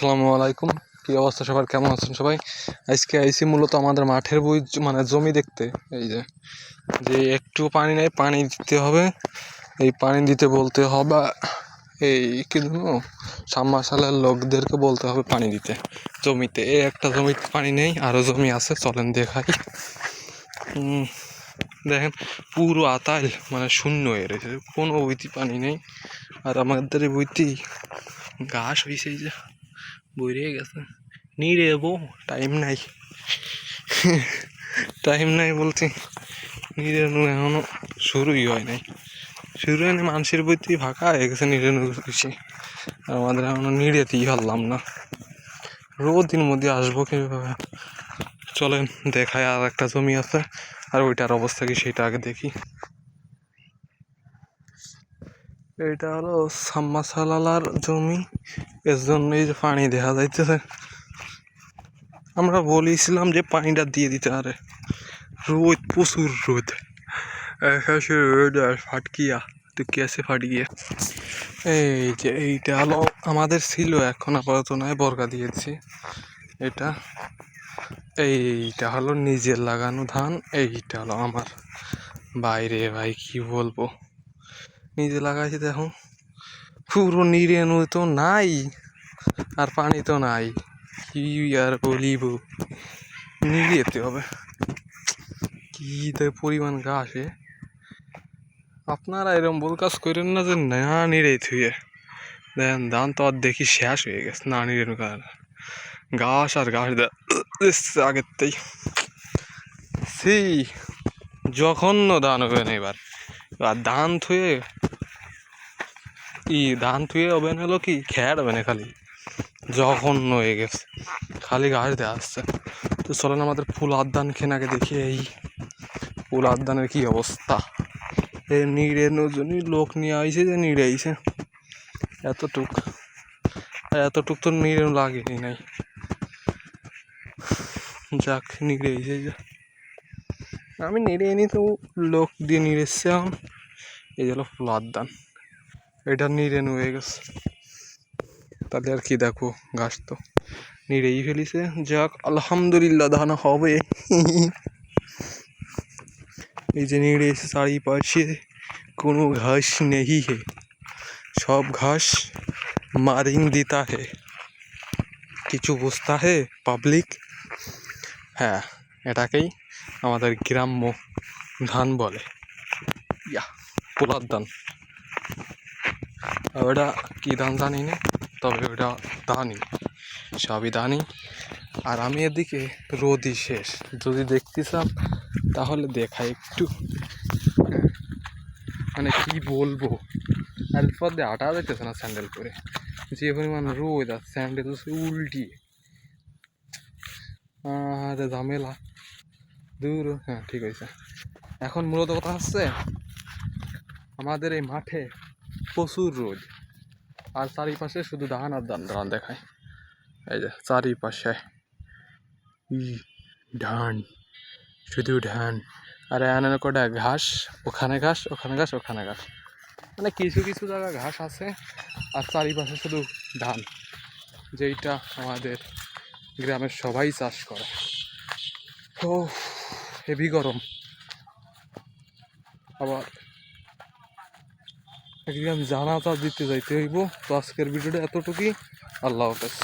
আসসালামু আলাইকুম। কী অবস্থা সবার? কেমন আছেন সবাই? আজকে আইসি মূলত আমাদের মাঠের বই মানে জমি দেখতে। এই যে যে একটু পানি নেই, পানি দিতে হবে। এই পানি দিতে বলতে হবে, এই কি জানো সাবমার্শালের লোকদেরকে বলতে হবে পানি দিতে। জমিতে, এই একটা জমিতে পানি নেই আরও জমি আছে, চলেন দেখাই। দেখেন, পুরো আতাল মানে শূন্য হয়ে রয়েছে কোনো বইতে পানি নেই। আর আমাদের বইতে ঘাস হয়েছে এই যে। বইরে গেছে। নিরে বউ টাইম নাই। টাইম নাই বলছি। নিরে নু এখনও শুরুই হয় নাই। শুরু হয়নি মানুষের বইতেই ফাঁকা হয়ে গেছে নিরে নু বেশি আর আমাদের এখনও নিড়েতেই পারলাম না। রোদিন মধ্যে আসব কীভাবে? চলেন, দেখায় আর একটা জমি আছে। আর ওইটার অবস্থা কি, সেটা আগে দেখি। এটা হলো সাম্মাসালালার জমি। এর জন্য এই যে পানি দেখা যাইতেছে। আমরা বলেছিলাম যে পানিটা দিয়ে দিতে আরে। রোদ, প্রচুর রোদ। আকাশে রোদ আর ফাটকিয়া তো কেসে ফাট গিয়ে এই যে এইটা হলো আমাদের ছিল, এখন আপাতত নয়, বর্গা দিয়েছি। এটা, এইটা হলো নিজের লাগানো ধান, এইটা হলো আমার। বাইরে ভাই, কি বলব? নিজে লাগাইছি দেখো। পুরো নিরেনু তো নাই, আর পানি তো নাই। কি আর বলিব? নিড়েতে হবে। কি পরিমাণ ঘাসে আপনারা এরকম বল কাজ করেন না যে না নিড়ে থুয়ে। দেন ধান তো আর দেখি শেষ হয়ে গেছে, না নিড়েন কার ঘাস আর দে- আগের থেকেই। সেই জঘন্য ধান হবে না এবার আর ধান থুয়ে ই ধান থুয়ে হবে না হলো কি? খেয়ার হবে না খালি। জঘন্য হয়ে গেছে। খালি গাছ দেওয়া আসছে। তো চলেন আমাদের ফুল আদান খেনাকে দেখি এই ফুল আদানের কি অবস্থা। এ নিড়ে নজনই লোক নিয়ে আইছে যে নিড়ে আইছে। এতটুক। এতটুক তো নিড়ে লাগেনি নাই। যাক, নিড়ে আইছে যে। আমি নিড়ে এনি তো লোক দিয়ে নিড়ে এসছে এখন। এই হলো ফুল আদান এটা নিড়ে হয়ে গেছে। তাহলে আর কি দেখো ঘাস তো। নিড়েই ফেলিছে। যাক, আলহামদুলিল্লাহ ধান হবে। এই যে নিড়ে চারিপাশে কোনো ঘাস নেই হে। সব ঘাস মারিং দিতা হে। কিছু বুঝতা হে পাবলিক হ্যাঁ এটাকেই আমাদের গ্রাম্য ধান বলে। ইয়া পোলার ধান। ওটা কী ধান জানি না তবে ওটা ধানই সবই ধানই আর আমি এদিকে রোদই শেষ যদি দেখতে চান তাহলে দেখা একটু। মানে কি বলব? আর পথে আটা যাইতেছে না স্যান্ডেল করে? যে পরিমাণ রোদ আর স্যান্ডেল হচ্ছে উল্টি আরে ঝামেলা। দূর হ্যাঁ ঠিক আছে এখন মূলত কথা হচ্ছে, আমাদের এই মাঠে প্রচুর রোদ। আর চারিপাশে শুধু ধান আর ধান ধান দেখায়। এই যে চারিপাশে। ধান, শুধু ধান। আর এখানে কটা? ঘাস? ওখানে ঘাস ওখানে ঘাস ওখানে ঘাস। মানে কিছু কিছু জায়গা ঘাস আছে, আর চারিপাশে শুধু ধান, যেইটা আমাদের গ্রামের সবাই চাষ করে। ও হেভি গরম। আবার একদম জানাতা দিতে যাইতে হইব। তো আজকের ভিডিওটা এতটুকুই। আল্লাহ হাফেজ।